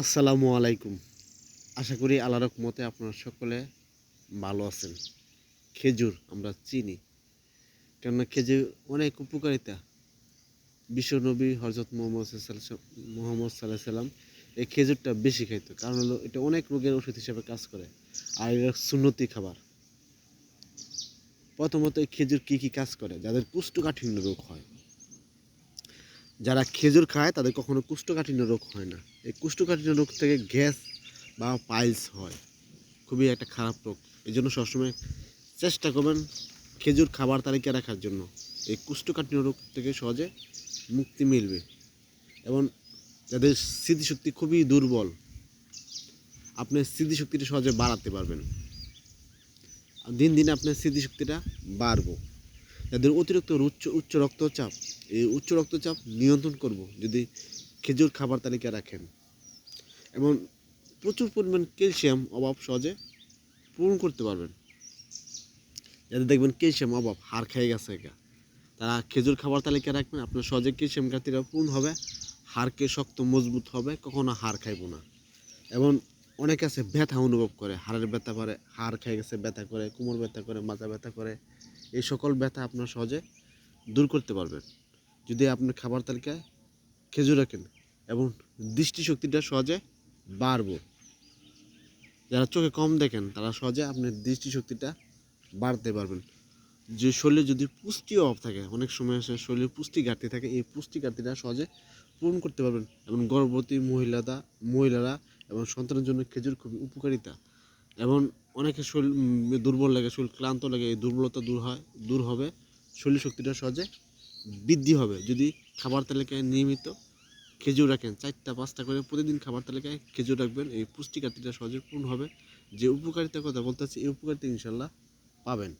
আসসালামু আলাইকুম। আশা করি আল্লাহ রকমতে আপনারা সকলে ভালো আছেন। খেজুর আমরা চিনি, কেননা খেজুর অনেক উপকারিতা। বিশ্বনবী হজরত মোহাম্মদ মোহাম্মদ সাল্লাহ সাল্লাম এই খেজুরটা বেশি খাইতো, কারণ হলো এটা অনেক রোগের ওষুধ হিসেবে কাজ করে, আর এটা সুন্নতি খাবার। প্রথমত এই খেজুর কী কী কাজ করে? যাদের কুষ্ঠকাঠিন্য রোগ হয়। যারা খেজুর খায়, তাদের কখনো কুষ্ঠকাঠিন্য রোগ হয় না। এই কুষ্ঠকাঠিন্য রোগ থেকে গ্যাস বা পাইলস হয়। খুবই একটা খারাপ রোগ। এই জন্য সবসময় চেষ্টা করবেন খেজুর খাবার তালিকা রাখার জন্য। এই কুষ্ঠকাঠিন্য রোগ থেকে সহজে মুক্তি মিলবে। এবং যাদের স্মৃতিশক্তি খুবই দুর্বল। আপনি স্মৃতিশক্তিটা সহজে বাড়াতে পারবেন। দিন দিন আপনার স্মৃতিশক্তিটা বাড়বো। যাদের অতিরিক্ত উচ্চ উচ্চ রক্তচাপ। এই উচ্চ রক্তচাপ নিয়ন্ত্রণ করব যদি খেজুর খাবার তালিকা রাখেন। এবং প্রচুর পরিমাণ ক্যালসিয়াম অভাব সহজে পূরণ করতে পারবেন। যাদের দেখবেন ক্যালসিয়াম অভাব, হাড় খেয়ে গেছে একা তারা খেজুর খাবার তালিকা রাখবেন, আপনার সহজে ক্যালসিয়াম ঘাটতিটা পূরণ হবে, হাড়কে শক্ত, মজবুত হবে, কখনো হাড় খাইব না। এবং অনেক আছে ব্যথা অনুভব করে, হাড়ের ব্যথা করে, হাড় খেয়ে গেছে, ব্যথা করে, কোমর ব্যথা করে, মাথা ব্যথা করে। এই সকল ব্যথা আপনার সহজে দূর করতে পারবেন। যদি আপনার খাবার তালিকায় খেজুর রাখেন এবং দৃষ্টিশক্তিটা সহজে বাড়বো। যারা চোখে কম দেখেন, তারা সহজে আপনার দৃষ্টিশক্তিটা বাড়তে পারবেন। যে শরীরে যদি পুষ্টি অভাব থাকে, অনেক সময় আসে শরীরে পুষ্টি ঘাটতি থাকে, এই পুষ্টি ঘাটতিটা সহজে পূরণ করতে পারবেন। এবং গর্ভবতী মহিলারা মহিলারা এবং সন্তানের জন্য খেজুর খুবই উপকারিতা। এবং অনেকে শরীর দুর্বল লাগে, শরীর ক্লান্ত লাগে, এই দুর্বলতা দূর হয়, দূর হবে, শরীর শক্তিটা সহজে বৃদ্ধি হবে। যদি খাবার তালিকায় নিয়মিত খেজুর রাখেন, চারটা, পাঁচটা করে প্রতিদিন খাবার তালিকায় খেজুর রাখবেন, এই পুষ্টিকারটা সহজে পূর্ণ হবে। যে উপকারিতার কথা বলতে এই উপকারিতা ইনশাল্লাহ পাবেন।